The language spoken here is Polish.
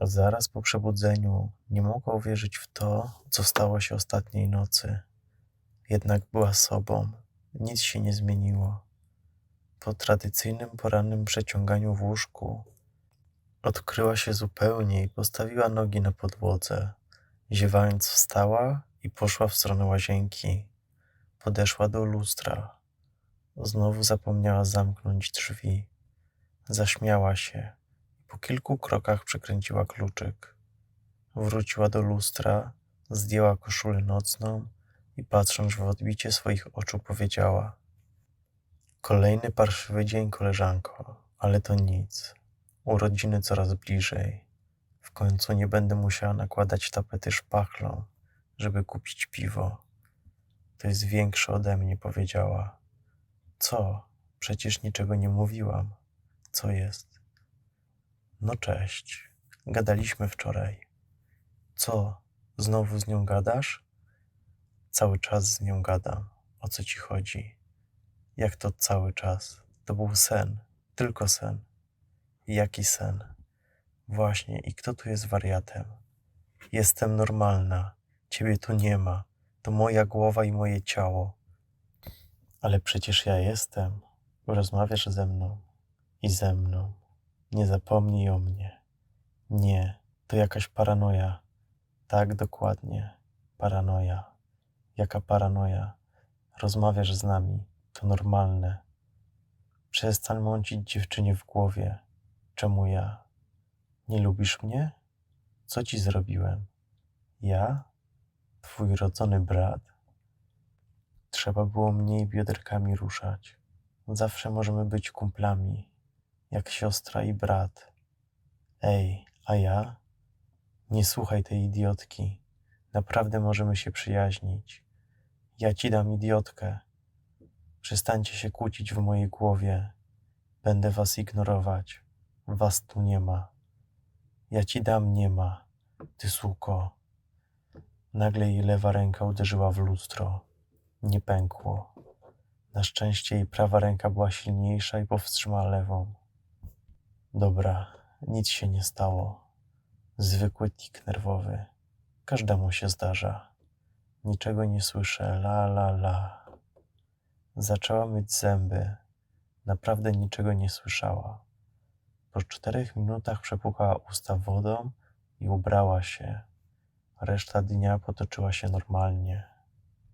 Zaraz po przebudzeniu nie mogła uwierzyć w to, co stało się ostatniej nocy. Jednak była sobą, nic się nie zmieniło. Po tradycyjnym porannym przeciąganiu w łóżku odkryła się zupełnie i postawiła nogi na podłodze. Ziewając wstała i poszła w stronę łazienki. Podeszła do lustra. Znowu zapomniała zamknąć drzwi. Zaśmiała się po kilku krokach przekręciła kluczyk. Wróciła do lustra, zdjęła koszulę nocną i patrząc w odbicie swoich oczu powiedziała: Kolejny parszywy dzień, koleżanko, ale to nic. Urodziny coraz bliżej. W końcu nie będę musiała nakładać tapety szpachlą, żeby kupić piwo. To jest większe ode mnie, powiedziała. Co? Przecież niczego nie mówiłam. Co jest? No cześć. Gadaliśmy wczoraj. Co? Znowu z nią gadasz? Cały czas z nią gadam. O co ci chodzi? Jak to cały czas? To był sen. Tylko sen. Jaki sen? Właśnie, i kto tu jest wariatem? Jestem normalna. Ciebie tu nie ma. To moja głowa i moje ciało. Ale przecież ja jestem. Rozmawiasz ze mną i ze mną. Nie zapomnij o mnie. Nie, to jakaś paranoja. Tak, dokładnie. Paranoja. Jaka paranoja? Rozmawiasz z nami. To normalne. Przestań mącić dziewczynie w głowie. Czemu ja? Nie lubisz mnie? Co ci zrobiłem? Ja? Twój rodzony brat? Trzeba było mniej bioderkami ruszać. Zawsze możemy być kumplami, jak siostra i brat. Ej, a ja? Nie słuchaj tej idiotki. Naprawdę możemy się przyjaźnić. Ja ci dam idiotkę. Przestańcie się kłócić w mojej głowie. Będę was ignorować. Was tu nie ma. Ja ci dam nie ma. Ty suko. Nagle jej lewa ręka uderzyła w lustro. Nie pękło. Na szczęście jej prawa ręka była silniejsza i powstrzymała lewą. Dobra, nic się nie stało. Zwykły tik nerwowy. Każdemu się zdarza. Niczego nie słyszę. La, la, la. Zaczęła myć zęby. Naprawdę niczego nie słyszała. Po czterech minutach przepłukała usta wodą i ubrała się. Reszta dnia potoczyła się normalnie.